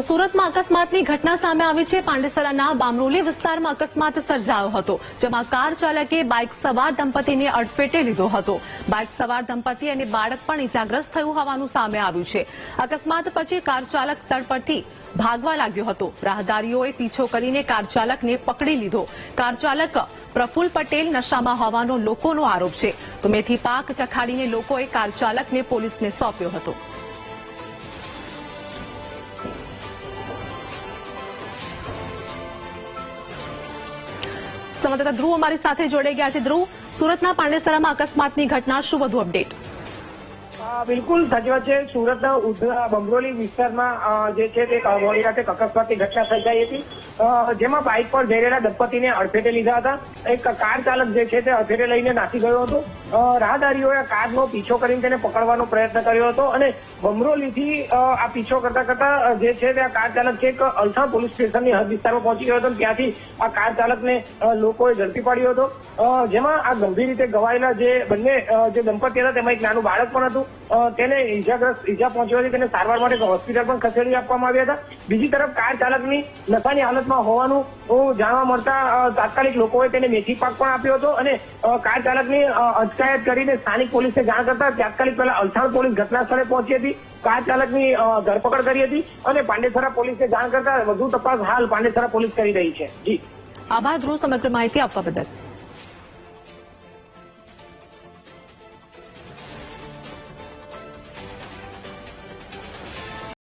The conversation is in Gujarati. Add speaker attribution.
Speaker 1: તો સુરતમાં અકસ્માતની ઘટના સામે આવી છે. પાંડેસરાના બામરોલી વિસ્તારમાં અકસ્માત સર્જાયો હતો, જેમાં કાર ચાલકે બાઇક સવાર દંપતીને અડફેટે લીધો હતો. બાઇક સવાર દંપતી અને બાળક પણ ઇજાગ્રસ્ત થયું હોવાનું સામે આવ્યું છે. અકસ્માત પછી કાર ચાલક સ્થળ પરથી ભાગવા લાગ્યો હતો. રાહદારીઓએ પીછો કરીને કાર ચાલકને પકડી લીધો. કાર ચાલક પ્રફુલ પટેલ નશામાં હોવાનો લોકોનો આરોપ છે. તો મેથી પાક ચખાડીને લોકોએ કાર ચાલકને પોલીસને સોંપ્યો હતો. સંવાદદાતા ધ્રુવ અમારી સાથે જોડાઈ ગયા છે. ધ્રુવ, સુરતના પાંડેસરામાં અકસ્માતની ઘટના, શું વધુ અપડેટ?
Speaker 2: બિલકુલ સાચી વાત છે. સુરતના બમરોલી વિસ્તારમાં જે છે તે મોડી રાતે અકસ્માતની ઘટના સર્જાઈ હતી. જેમાં બાઇક પર જઈ રહેલા દંપતીને અડફેટે લીધા હતા. એક કાર ચાલક જે છે તે અડફેટે લઈને નાસી ગયો હતો. રાહદારીઓએ કારનો પીછો કરીને તેને પકડવાનો પ્રયત્ન કર્યો હતો અને બમરોલીથી આ પીછો કરતા કરતા જે છે તે આ કાર ચાલક છે એક અલથાણ પોલીસ સ્ટેશનની હદ વિસ્તારમાં પહોંચી ગયો હતો ત્યાંથી આ કાર ચાલકને લોકોએ ઝડપી પાડ્યો હતો. જેમાં આ ગંભીર રીતે ઘવાયેલા જે બંને જે દંપતી હતા, તેમાં એક નાનું બાળક પણ હતું. તેને ઈજાગ્રસ્ત ઈજા પહોંચી હતી તેને સારવાર માટે હોસ્પિટલ પણ ખસેડી આપવામાં આવ્યા હતા. બીજી તરફ કાર ચાલકની નશાની હાલતમાં હોવાનું જાણવા મળતા તાત્કાલિક લોકોએ તેને મેથી પાક પણ આપ્યો હતો અને કાર ચાલકની અટકાયત કરીને સ્થાનિક પોલીસને જાણ કરતા તાત્કાલિક પહેલા અલથાણ પોલીસ ઘટના સ્થળે પહોંચી હતી. કાર ચાલકની ધરપકડ કરી હતી અને પાંડેસરા પોલીસે જાણ કરતા વધુ તપાસ હાલ પાંડેસરા પોલીસ કરી રહી છે. જી.
Speaker 1: આભાર, ધ્રુવ, સમગ્ર માહિતી આપવા બદલ.